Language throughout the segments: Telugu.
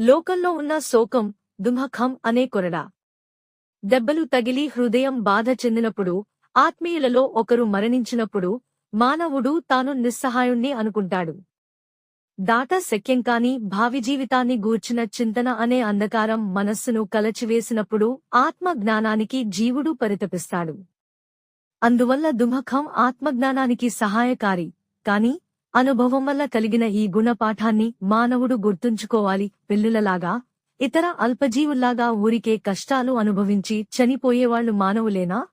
లోకంలో ఉన్న శోకం దుమఖం అనే కొరడ. దెబ్బలు తగిలి హృదయం బాధ చెందినప్పుడు ఆత్మీయులలో ఒకరు మరణించినప్పుడు మానవుడు తాను నిస్సహాయుణ్ణి అనుకుంటాడు. దాట శక్యం కాని భావి జీవితాన్ని గూర్చిన చింతన అనే అంధకారం మనస్సును కలచివేసినప్పుడు ఆత్మజ్ఞానానికి జీవుడు పరితపిస్తాడు. అందువల్ల దుమఖం ఆత్మజ్ఞానానికి సహాయకారి కాని అనుభవం వల్ల కలిగిన ఈ గుణపాఠాన్ని మానవుడు గుర్తుంచుకోవాలి. పిల్లులలాగా ఇతర అల్పజీవుల్లాగా ఊరికే కష్టాలు అనుభవించి చనిపోయేవాళ్ళు మానవులేనా?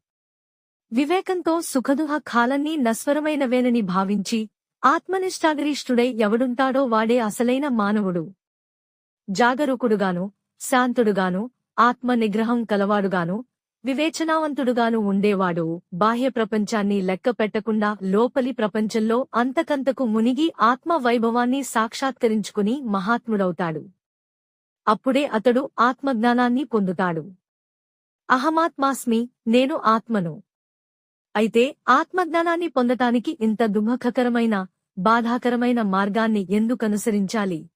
వివేకంతో సుఖదుహ కాలన్నీ నస్వరమైనవేనని భావించి ఆత్మనిష్టాగరిష్ఠుడై ఎవడుంటాడో వాడే అసలైన మానవుడు. జాగరూకుడుగాను శాంతుడుగాను ఆత్మ నిగ్రహం కలవాడుగాను వివేచనావంతుడుగాను ఉండేవాడు. బాహ్య ప్రపంచాన్ని లెక్క పెట్టకుండా లోపలి ప్రపంచంలో అంతకంతకు మునిగి ఆత్మ వైభవాన్ని సాక్షాత్కరించుకుని మహాత్ముడవుతాడు. అప్పుడే అతడు ఆత్మజ్ఞానాన్ని పొందుతాడు. అహమాత్మాస్మి నేను ఆత్మను. అయితే ఆత్మజ్ఞానాన్ని పొందటానికి ఇంత దుఃఖకరమైన బాధాకరమైన మార్గాన్ని ఎందుకనుసరించాలి?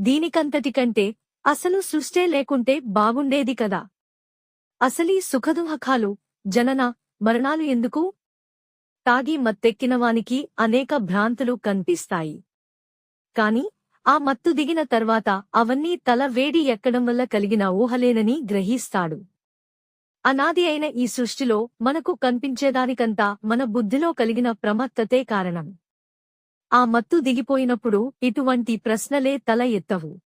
దీనికంతటికంటే అసలు సృష్టే లేకుంటే బాగుండేది కదా. అసలీ సుఖదుహఖాలు జనన మరణాలు ఎందుకు? తాగి మత్తెక్కినవానికి అనేక భ్రాంతులు కనిపిస్తాయి. కాని ఆ మత్తు దిగిన తర్వాత అవన్నీ తల వేడి ఎక్కడం వల్ల కలిగిన ఊహలేనని గ్రహిస్తాడు. అనాది అయిన ఈ సృష్టిలో మనకు కనిపించేదానికంతా మన బుద్ధిలో కలిగిన ప్రమత్తతే కారణం. ఆ మత్తు దిగిపోయినప్పుడు ఇటువంటి ప్రశ్నలే తల ఎత్తవు.